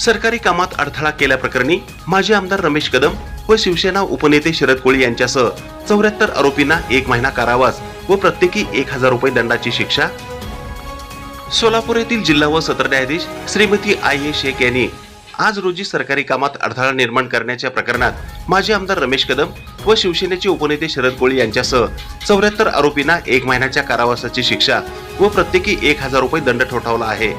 सरकारी कामात अडथळा केल्याप्रकरणी माजी आमदार रमेश कदम व शिवसेना उपनेते शरद कोळी यांच्यासह चौऱ्याहत्तर आरोपींना एक महिना कारावास व प्रत्येकी एक हजार रुपये दंडाची शिक्षा. सोलापूर येथील जिल्हा व सत्र न्यायाधीश श्रीमती आय ए शेख यांनी आज रोजी सरकारी कामात अडथळा निर्माण करण्याच्या प्रकरणात माजी आमदार रमेश कदम व शिवसेनेचे उपनेते शरद कोळी यांच्यासह चौऱ्याहत्तर आरोपींना एक महिन्याच्या कारावासाची शिक्षा व प्रत्येकी एक हजार रुपये दंड ठोठावला आहे.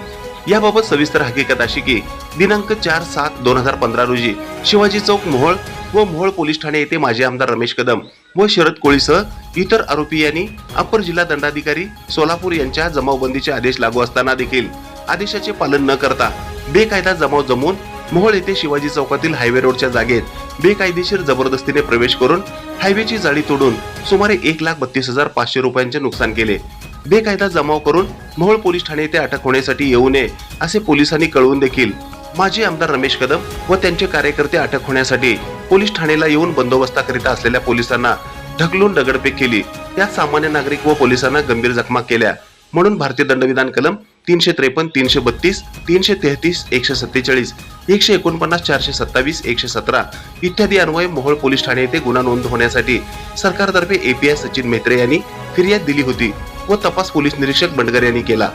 याबाबत सविस्तर हकीकत अशी की दिनांक चार सात दोन हजार पंधरा रोजी शिवाजी चौक मोहोळ व मोहोळ पोलीस ठाणे येथे माजी आमदार रमेश कदम व शरद कोळीसह इतर आरोपी यांनी अप्पर जिल्हा दंडाधिकारी सोलापूर यांच्या जमावबंदीचे आदेश लागू असताना देखील आदेशाचे पालन न करता बेकायदा जमाव जमवून मोहोळ येथे शिवाजी चौकातील हायवे रोडच्या जागेत बेकायदेशीर जबरदस्तीने प्रवेश करून हायवेची जाळी तोडून सुमारे एक लाख बत्तीस हजार पाचशे रुपयांचे नुकसान केले. बेकायदा जमाव करून मोहोळ पोलीस ठाणे येथे अटक होण्यासाठी येऊ नये असे पोलिसांनी कळवून देखील माजी आमदार रमेश कदम व त्यांचे कार्यकर्ते अटक होण्यासाठी पोलीस ठाणेला येऊन बंदोबस्ताकरिता असलेल्या पोलिसांना ढकलून दगडफेक केली. त्यात सामान्य नागरिक व पोलिसांना गंभीर जखमा केल्या. म्हणून भारतीय दंडविधान कलम तीनशे त्रेपन्न तीनशे बत्तीस तीनशे तेहतीस एकशे सत्तेचाळीस एकशे एकोणपन्नास चारशे सत्तावीस एकशे सतरा इत्यादी अन्वये मोहोळ पोलीस ठाणे येथे गुन्हा नोंद होण्यासाठी सरकारतर्फे एपीआय सचिन मेत्रे यांनी फिर्याद दिली होती. व तपास पोलीस निरीक्षक बंडगर यांनी केला.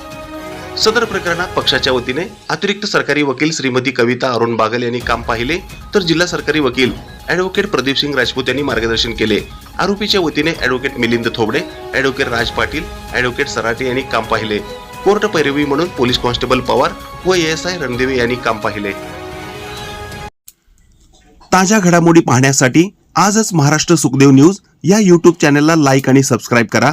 सदर प्रकरणात पक्षाच्या वतीने अतिरिक्त सरकारी वकील श्रीमती कविता अरुण बागल यांनी काम पाहिले तर जिल्हा सरकारी वकील ऍडव्होकेट प्रदीप सिंग राजपूत यांनी मार्गदर्शन केले. आरोपीच्या वतीने advocate Milind Thobde advocate Raj Patil advocate Sarate यांनी काम पाहिले. कोर्ट पैरवी म्हणून पोलीस कॉन्स्टेबल पवार व एस आय रणदेवे यांनी काम पाहिले. ताज्या घडामोडी पाहण्यासाठी आजच महाराष्ट्र सुखदेव न्यूज या यूट्यूब चॅनलला लाईक आणि सबस्क्राईब करा.